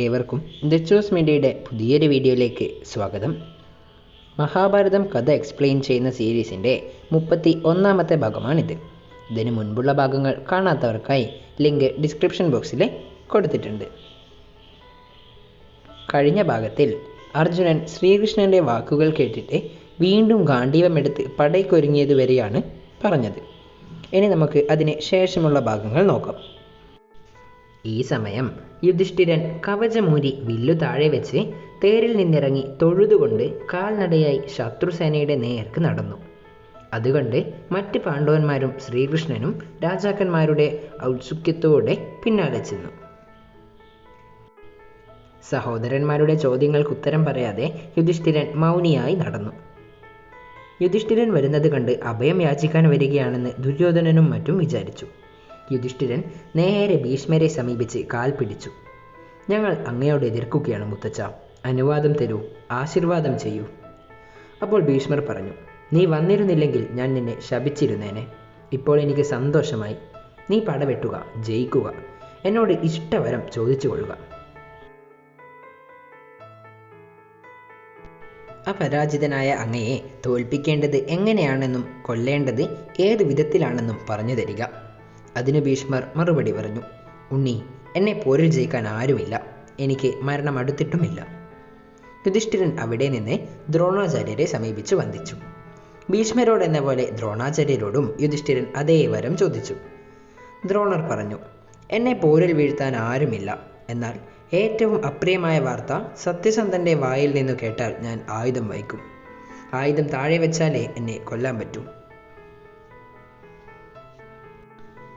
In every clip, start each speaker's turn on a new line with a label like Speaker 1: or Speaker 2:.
Speaker 1: ഏവർക്കും ദച്ചൂസ് മീഡിയയുടെ പുതിയൊരു വീഡിയോയിലേക്ക് സ്വാഗതം. മഹാഭാരതം കഥ എക്സ്പ്ലെയിൻ ചെയ്യുന്ന സീരീസിന്റെ മുപ്പത്തി ഒന്നാമത്തെ ഭാഗമാണിത്. ഇതിന് മുൻപുള്ള ഭാഗങ്ങൾ കാണാത്തവർക്കായി ലിങ്ക് ഡിസ്ക്രിപ്ഷൻ ബോക്സിൽ കൊടുത്തിട്ടുണ്ട്. കഴിഞ്ഞ ഭാഗത്തിൽ അർജുനൻ ശ്രീകൃഷ്ണന്റെ വാക്കുകൾ കേട്ടിട്ട് വീണ്ടും ഗാന്ധീവമെടുത്ത് പടയ്ക്കൊരുങ്ങിയതുവരെയാണ് പറഞ്ഞത്. ഇനി നമുക്ക് അതിന് ശേഷമുള്ള ഭാഗങ്ങൾ നോക്കാം. ഈ സമയം യുധിഷ്ഠിരൻ കവചമൂരി വില്ലു താഴെ വെച്ച് തേരിൽ നിന്നിറങ്ങി തൊഴുതുകൊണ്ട് കാൽനടയായി ശത്രുസേനയുടെ നേർക്ക് നടന്നു. അതുകൊണ്ട് മറ്റ് പാണ്ഡവന്മാരും ശ്രീകൃഷ്ണനും രാജാക്കന്മാരുടെ ഔത്സുക്യത്തോടെ പിന്നാലെ ചെന്നു. സഹോദരന്മാരുടെ ചോദ്യങ്ങൾക്ക് ഉത്തരം പറയാതെ യുധിഷ്ഠിരൻ മൗനിയായി നടന്നു. യുധിഷ്ഠിരൻ വരുന്നത് കണ്ട് അഭയം യാചിക്കാൻ വരികയാണെന്ന് ദുര്യോധനനും മറ്റും വിചാരിച്ചു. യുധിഷ്ഠിരൻ നേരെ ഭീഷ്മരെ സമീപിച്ച് കാൽ പിടിച്ചു. ഞങ്ങൾ അങ്ങയോട് എതിർക്കുകയാണ് മുത്തച്ഛ. അനുവാദം തരൂ ആശീർവാദം ചെയ്യൂ. അപ്പോൾ ഭീഷ്മർ പറഞ്ഞു നീ വന്നിരുന്നില്ലെങ്കിൽ ഞാൻ നിന്നെ ശപിച്ചിരുന്നേനെ. ഇപ്പോൾ എനിക്ക് സന്തോഷമായി. നീ പടവെട്ടുക ജയിക്കുക. എന്നോട് ഇഷ്ടവരം ചോദിച്ചു കൊള്ളുക അപരാജിതനായ അങ്ങയെ തോൽപ്പിക്കേണ്ടത് എങ്ങനെയാണെന്നും കൊല്ലേണ്ടത് ഏത് വിധത്തിലാണെന്നും പറഞ്ഞു തരിക. അതിന് ഭീഷ്മർ മറുപടി പറഞ്ഞു ഉണ്ണി എന്നെ പോരിൽ ജയിക്കാൻ ആരുമില്ല. എനിക്ക് മരണം അടുത്തിട്ടുമില്ല. യുധിഷ്ഠിരൻ അവിടെ നിന്ന് ദ്രോണാചാര്യരെ സമീപിച്ചു വന്ദിച്ചു. ഭീഷ്മരോട് എന്ന പോലെ ദ്രോണാചാര്യരോടും യുധിഷ്ഠിരൻ അതേ വരം ചോദിച്ചു. ദ്രോണർ പറഞ്ഞു എന്നെ പോരിൽ വീഴ്ത്താൻ ആരുമില്ല. എന്നാൽ ഏറ്റവും അപ്രിയമായ വാർത്ത സത്യസന്ധന്റെ വായിൽ നിന്നു കേട്ടാൽ ഞാൻ ആയുധം വഹിക്കും. ആയുധം താഴെ വെച്ചാലേ എന്നെ കൊല്ലാൻ പറ്റൂ.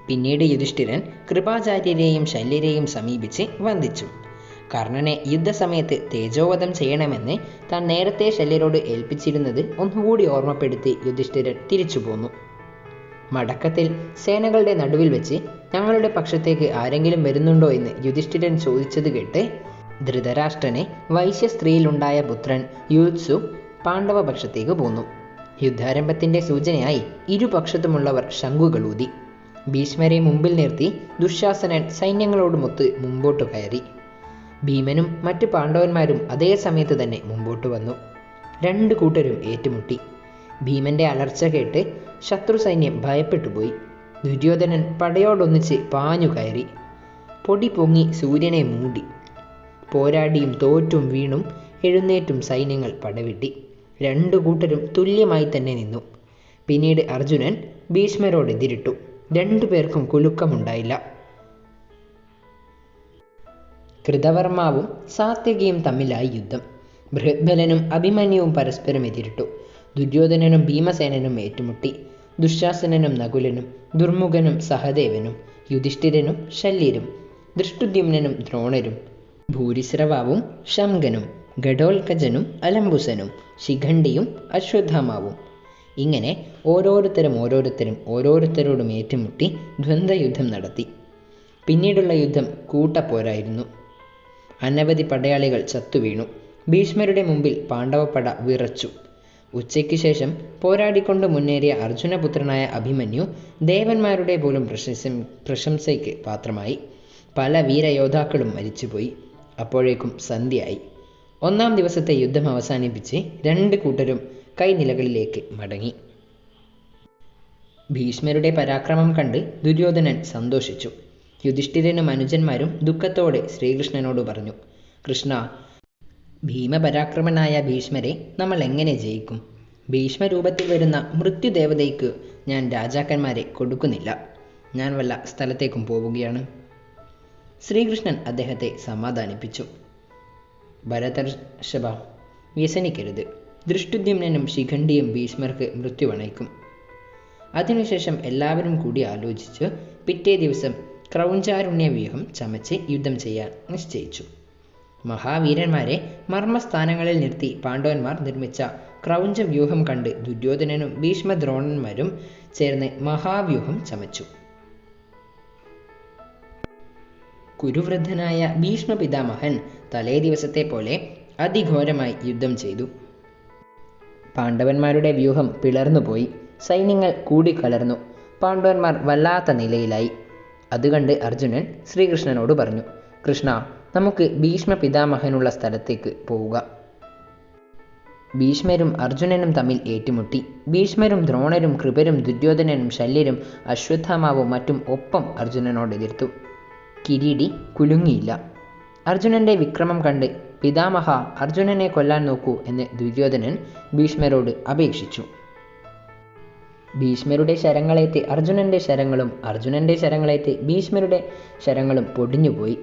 Speaker 1: പിന്നീട് യുധിഷ്ഠിരൻ കൃപാചാര്യരെയും ശല്യരെയും സമീപിച്ച് വന്ദിച്ചു. കർണനെ യുദ്ധസമയത്ത് തേജോവധം ചെയ്യണമെന്ന് താൻ നേരത്തെ ശല്യരോട് ഏൽപ്പിച്ചിരുന്നത് ഒന്നുകൂടി ഓർമ്മപ്പെടുത്തി യുധിഷ്ഠിരൻ തിരിച്ചു പോന്നു. മടക്കത്തിൽ സേനകളുടെ നടുവിൽ വെച്ച് ഞങ്ങളുടെ പക്ഷത്തേക്ക് ആരെങ്കിലും വരുന്നുണ്ടോ എന്ന് യുധിഷ്ഠിരൻ ചോദിച്ചത് കേട്ട് ധൃതരാഷ്ട്രനെ വൈശ്യ സ്ത്രീയിലുണ്ടായ പുത്രൻ യുത്സു പാണ്ഡവപക്ഷത്തേക്ക് പോന്നു. യുദ്ധാരംഭത്തിന്റെ സൂചനയായി ഇരുപക്ഷത്തുമുള്ളവർ ശംഖുകളൂതി. ഭീഷ്മരെ മുമ്പിൽ നിർത്തി ദുശാസനൻ സൈന്യങ്ങളോടുമൊത്ത് മുമ്പോട്ട് കയറി. ഭീമനും മറ്റു പാണ്ഡവന്മാരും അതേ സമയത്ത് തന്നെ മുമ്പോട്ട് വന്നു. രണ്ട് കൂട്ടരും ഏറ്റുമുട്ടി. ഭീമന്റെ അലർച്ച കേട്ട് ശത്രു സൈന്യം ഭയപ്പെട്ടുപോയി ദുര്യോധനൻ പടയോടൊന്നിച്ച് പാഞ്ഞു കയറി. പൊടി പൊങ്ങി സൂര്യനെ മൂടി. പോരാടിയും തോറ്റും വീണും എഴുന്നേറ്റും സൈന്യങ്ങൾ പടവിട്ടി. രണ്ടു കൂട്ടരും തുല്യമായി തന്നെ നിന്നു. പിന്നീട് അർജുനൻ ഭീഷ്മരോട് എതിരിട്ടു. രണ്ടു പേർക്കും കുലുക്കമുണ്ടായില്ല. കൃതവർമാവും സാത്യകിയും തമ്മിലായി യുദ്ധം. ബൃഹദ്ബലനും അഭിമന്യുവും പരസ്പരം എതിരിട്ടു. ദുര്യോധനനും ഭീമസേനനും ഏറ്റുമുട്ടി. ദുശാസനനും നകുലനും ദുർമുഖനും സഹദേവനും യുധിഷ്ഠിരനും ശല്യരും ദൃഷ്ടുദ്യുമ്നനും ദ്രോണരും ഭൂരിശ്രവാവും ശംഖനും ഘടോൽക്കജനും അലംബുസനും ശിഖണ്ഡിയും അശ്വത്ഥാമാവും. ഇങ്ങനെ ഓരോരുത്തരും ഓരോരുത്തരും ഓരോരുത്തരോടും ഏറ്റുമുട്ടി ദ്വന്ദ്വയുദ്ധം നടത്തി. പിന്നീടുള്ള യുദ്ധം കൂട്ടപ്പോരായിരുന്നു. അനവധി പടയാളികൾ ചത്തുവീണു. ഭീഷ്മരുടെ മുമ്പിൽ പാണ്ഡവപ്പട വിറച്ചു. ഉച്ചയ്ക്ക് ശേഷം പോരാടിക്കൊണ്ട് മുന്നേറിയ അർജുനപുത്രനായ അഭിമന്യു ദേവന്മാരുടെ പോലും പ്രശംസ പ്രശംസയ്ക്ക് പാത്രമായി. പല വീരയോദ്ധാക്കളും മരിച്ചുപോയി. അപ്പോഴേക്കും സന്ധ്യയായി. ഒന്നാം ദിവസത്തെ യുദ്ധം അവസാനിപ്പിച്ച് രണ്ട് കൂട്ടരും കൈനിലകളിലേക്ക് മടങ്ങി. ഭീഷ്മരുടെ പരാക്രമം കണ്ട് ദുര്യോധനൻ സന്തോഷിച്ചു. യുധിഷ്ഠിരനും അനുജന്മാരും ദുഃഖത്തോടെ ശ്രീകൃഷ്ണനോട് പറഞ്ഞു കൃഷ്ണ ഭീമപരാക്രമനായ ഭീഷ്മരെ നമ്മൾ എങ്ങനെ ജയിക്കും? ഭീഷ്മരൂപത്തിൽ വരുന്ന മൃത്യുദേവതയ്ക്ക് ഞാൻ രാജാക്കന്മാരെ കൊടുക്കുന്നില്ല. ഞാൻ വല്ല സ്ഥലത്തേക്കും പോവുകയാണ്. ശ്രീകൃഷ്ണൻ അദ്ദേഹത്തെ സമാധാനിപ്പിച്ചു. ഭരതർഷഭ വ്യസനിക്കരുത് ദൃഷ്ടുദ്യുമ്നും ശിഖണ്ഡിയും ഭീഷ്മർക്ക് മൃത്യുവണയ്ക്കും അതിനുശേഷം എല്ലാവരും കൂടി ആലോചിച്ച് പിറ്റേ ദിവസം ക്രൗഞ്ചാരുണ്യ വ്യൂഹം ചമച്ച് യുദ്ധം ചെയ്യാൻ നിശ്ചയിച്ചു. മഹാവീരന്മാരെ മർമ്മസ്ഥാനങ്ങളിൽ നിർത്തി പാണ്ഡവന്മാർ നിർമ്മിച്ച ക്രൗഞ്ച വ്യൂഹം കണ്ട് ദുര്യോധനനും ഭീഷ്മദ്രോണന്മാരും ചേർന്ന് മഹാവ്യൂഹം ചമച്ചു. കുരുവൃദ്ധനായ ഭീഷ്മ പിതാമഹൻ തലേ ദിവസത്തെ പോലെ അതിഘോരമായി യുദ്ധം ചെയ്തു. പാണ്ഡവന്മാരുടെ വ്യൂഹം പിളർന്നുപോയി. സൈന്യങ്ങൾ കൂടിക്കലർന്നു. പാണ്ഡവന്മാർ വല്ലാത്ത നിലയിലായി. അതുകണ്ട് അർജുനൻ ശ്രീകൃഷ്ണനോട് പറഞ്ഞു കൃഷ്ണ നമുക്ക് ഭീഷ്മ പിതാമഹനുള്ള സ്ഥലത്തേക്ക് പോവുക. ഭീഷ്മരും അർജുനനും തമ്മിൽ ഏറ്റുമുട്ടി. ഭീഷ്മരും ദ്രോണരും കൃപരും ദുര്യോധനനും ശല്യരും അശ്വത്ഥാമാവും മറ്റും ഒപ്പം അർജുനനോട് എതിർത്തു. കിരീടി കുലുങ്ങിയില്ല. അർജുനന്റെ വിക്രമം കണ്ട് പിതാമഹ അർജുനനെ കൊല്ലാൻ നോക്കൂ എന്ന് ദുര്യോധനൻ ഭീഷ്മരോട് അപേക്ഷിച്ചു. ഭീഷ്മരുടെ ശരങ്ങളേറ്റ് അർജുനന്റെ ശരങ്ങളും അർജുനന്റെ ശരങ്ങളേറ്റ് ഭീഷ്മരുടെ ശരങ്ങളും പൊടിഞ്ഞുപോയി.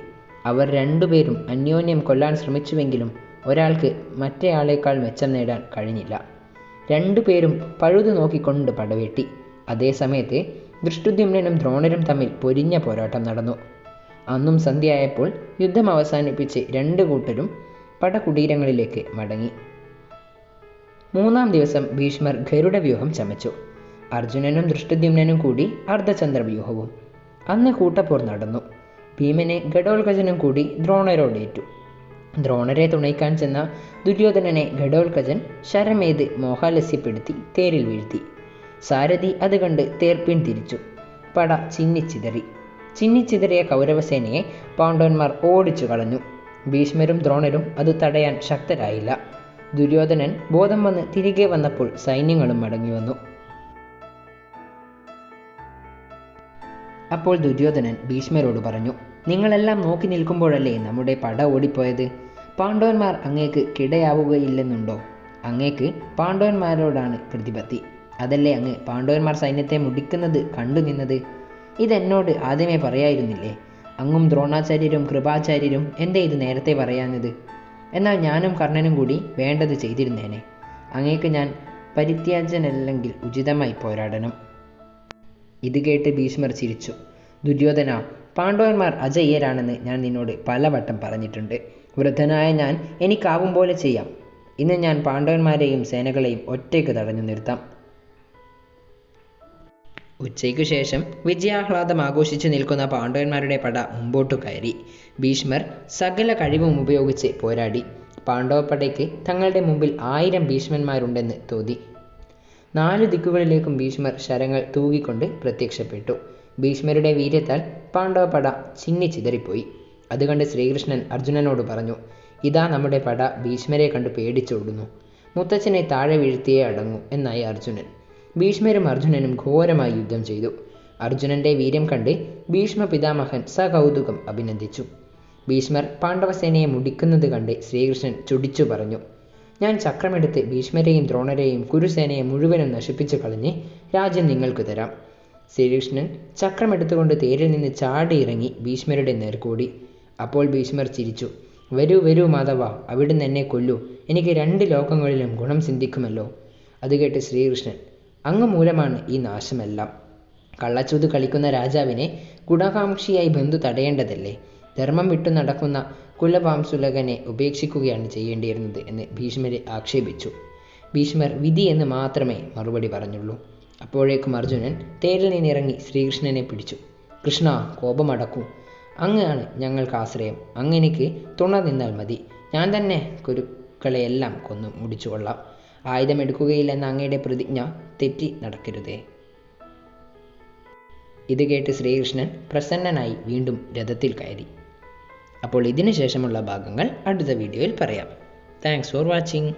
Speaker 1: അവർ രണ്ടുപേരും അന്യോന്യം കൊല്ലാൻ ശ്രമിച്ചുവെങ്കിലും ഒരാൾക്ക് മറ്റേയാളേക്കാൾ മെച്ചം നേടാൻ കഴിഞ്ഞില്ല. രണ്ടുപേരും പഴുതു നോക്കിക്കൊണ്ട് പടവെട്ടി. അതേസമയത്ത് ദൃഷ്ടുദ്യുമ്നും ദ്രോണരും തമ്മിൽ പൊരിഞ്ഞ പോരാട്ടം നടന്നു. അന്നും സന്ധ്യയായപ്പോൾ യുദ്ധം അവസാനിപ്പിച്ച് രണ്ട് കൂട്ടരും പടകുടീരങ്ങളിലേക്ക് മടങ്ങി. മൂന്നാം ദിവസം ഭീഷ്മർ ഗരുഡ വ്യൂഹം ചമച്ചു. അർജുനനും ദൃഷ്ടദ്യുമ്നനും കൂടി അർദ്ധചന്ദ്രവ്യൂഹവും അന്ന് കൂട്ടപ്പോർ നടന്നു. ഭീമനെ ഘടോൽഗജനും കൂടി ദ്രോണരോടേറ്റു ദ്രോണരെ തുണയ്ക്കാൻ ചെന്ന ദുര്യോധനനെ ഘടോൽഗജൻ ശരമേത് മോഹാലസ്യപ്പെടുത്തി തേരിൽ വീഴ്ത്തി. സാരഥി അത് കണ്ട് തേർപ്പിൻ തിരിച്ചു. പട ചിന്നിച്ചിതറി. ചിന്നിച്ചിതറിയ കൗരവസേനയെ പാണ്ഡവന്മാർ ഓടിച്ചു കളഞ്ഞു. ഭീഷ്മരും ദ്രോണരും അത് തടയാൻ ശക്തരായില്ല. ദുര്യോധനൻ ബോധം വന്ന് തിരികെ വന്നപ്പോൾ സൈന്യങ്ങളും മടങ്ങി വന്നു. അപ്പോൾ ദുര്യോധനൻ ഭീഷ്മരോട് പറഞ്ഞു നിങ്ങളെല്ലാം നോക്കി നിൽക്കുമ്പോഴല്ലേ നമ്മുടെ പട ഓടിപ്പോയത്? പാണ്ഡവന്മാർ അങ്ങേക്ക് കിടയാവുകയില്ലെന്നുണ്ടോ? അങ്ങേക്ക് പാണ്ഡവന്മാരോടാണ് പ്രതിപത്തി. അതല്ലേ അങ്ങ് പാണ്ഡവന്മാർ സൈന്യത്തെ മുടിക്കുന്നത് കണ്ടു നിന്നത്? ഇതെന്നോട് ആദ്യമേ പറയായിരുന്നില്ലേ? അങ്ങും ദ്രോണാചാര്യരും കൃപാചാര്യരും എന്തേ ഇത് നേരത്തെ പറയാഞ്ഞത്? എന്നാൽ ഞാനും കർണനും കൂടി വേണ്ടത് ചെയ്തിരുന്നേനെ. അങ്ങേക്ക് ഞാൻ പരിത്യാജനല്ലെങ്കിൽ ഉചിതമായി പോരാടണം. ഇത് കേട്ട് ഭീഷ്മർ ചിരിച്ചു. ദുര്യോധന പാണ്ഡവന്മാർ അജയ്യരാണെന്ന് ഞാൻ നിന്നോട് പലവട്ടം പറഞ്ഞിട്ടുണ്ട്. വൃദ്ധനായ ഞാൻ എനിക്കാവും പോലെ ചെയ്യാം. ഇന്ന് ഞാൻ പാണ്ഡവന്മാരെയും സേനകളെയും ഒറ്റയ്ക്ക് തടഞ്ഞു നിർത്താം. ഉച്ചയ്ക്കു ശേഷം വിജയാഹ്ലാദം ആഘോഷിച്ചു നിൽക്കുന്ന പാണ്ഡവന്മാരുടെ പട മുമ്പോട്ടു കയറി. ഭീഷ്മർ സകല കഴിവും ഉപയോഗിച്ച് പോരാടി. പാണ്ഡവപ്പടയ്ക്ക് തങ്ങളുടെ മുമ്പിൽ ആയിരം ഭീഷ്മന്മാരുണ്ടെന്ന് തോന്നി. നാലു ദിക്കുകളിലേക്കും ഭീഷ്മർ ശരങ്ങൾ തൂകിക്കൊണ്ട് പ്രത്യക്ഷപ്പെട്ടു. ഭീഷ്മരുടെ വീര്യത്താൽ പാണ്ഡവപട ചിന്നിച്ചിതറിപ്പോയി ചിതറിപ്പോയി. കണ്ട് ശ്രീകൃഷ്ണൻ അർജുനനോട് പറഞ്ഞു ഇതാ നമ്മുടെ പട ഭീഷ്മരെ കണ്ട് പേടിച്ചോടുന്നു. മുത്തച്ഛനെ താഴെ വീഴ്ത്തിയേ അടങ്ങൂ എന്നായി അർജുനൻ. ഭീഷ്മരും അർജുനനും ഘോരമായി യുദ്ധം ചെയ്തു. അർജുനന്റെ വീര്യം കണ്ട് ഭീഷ്മ പിതാമഹൻ സകൗതുകം അഭിനന്ദിച്ചു. ഭീഷ്മർ പാണ്ഡവസേനയെ മുടിക്കുന്നത് കണ്ട് ശ്രീകൃഷ്ണൻ ചുടിച്ചു പറഞ്ഞു ഞാൻ ചക്രമെടുത്ത് ഭീഷ്മരെയും ദ്രോണരെയും കുരുസേനയെ മുഴുവനും നശിപ്പിച്ചു കളഞ്ഞ് രാജ്യം നിങ്ങൾക്ക് തരാം. ശ്രീകൃഷ്ണൻ ചക്രമെടുത്തുകൊണ്ട് തേരിൽ നിന്ന് ചാടിയിറങ്ങി ഭീഷ്മരുടെ നേർക്കൂടി. അപ്പോൾ ഭീഷ്മർ ചിരിച്ചു വരൂ വരൂ മാധവ അവിടുന്ന് എന്നെ കൊല്ലൂ. എനിക്ക് രണ്ട് ലോകങ്ങളിലും ഗുണം ചിന്തിക്കുമല്ലോ അത് കേട്ട് ശ്രീകൃഷ്ണൻ അങ്ങ് മൂലമാണ് ഈ നാശമെല്ലാം. കള്ളച്ചൂത് കളിക്കുന്ന രാജാവിനെ ഗുണകാംക്ഷിയായി ബന്ധു തടയേണ്ടതല്ലേ? ധർമ്മം വിട്ടു നടക്കുന്ന കുലപാംസുലകനെ ഉപേക്ഷിക്കുകയാണ് ചെയ്യേണ്ടിയിരുന്നത് എന്ന് ഭീഷ്മരെ ആക്ഷേപിച്ചു. ഭീഷ്മർ വിധി എന്ന് മാത്രമേ മറുപടി പറഞ്ഞുള്ളൂ. അപ്പോഴേക്കും അർജുനൻ തേരിൽ നിന്നിറങ്ങി ശ്രീകൃഷ്ണനെ പിടിച്ചു. കൃഷ്ണ കോപമടക്കൂ. അങ്ങാണ് ഞങ്ങൾക്ക് ആശ്രയം. അങ്ങനെക്ക് തുണ നിന്നാൽ മതി. ഞാൻ തന്നെ കുരുക്കളെയെല്ലാം കൊന്നു മുടിച്ചു കൊള്ളാം ആയുധമെടുക്കുകയില്ലെന്ന അങ്ങയുടെ പ്രതിജ്ഞ തെറ്റി നടക്കരുതേ. ഇത് കേട്ട് ശ്രീകൃഷ്ണൻ പ്രസന്നനായി വീണ്ടും രഥത്തിൽ കയറി. അപ്പോൾ ഇതിനു ശേഷമുള്ള ഭാഗങ്ങൾ അടുത്ത വീഡിയോയിൽ പറയാം. Thanks for watching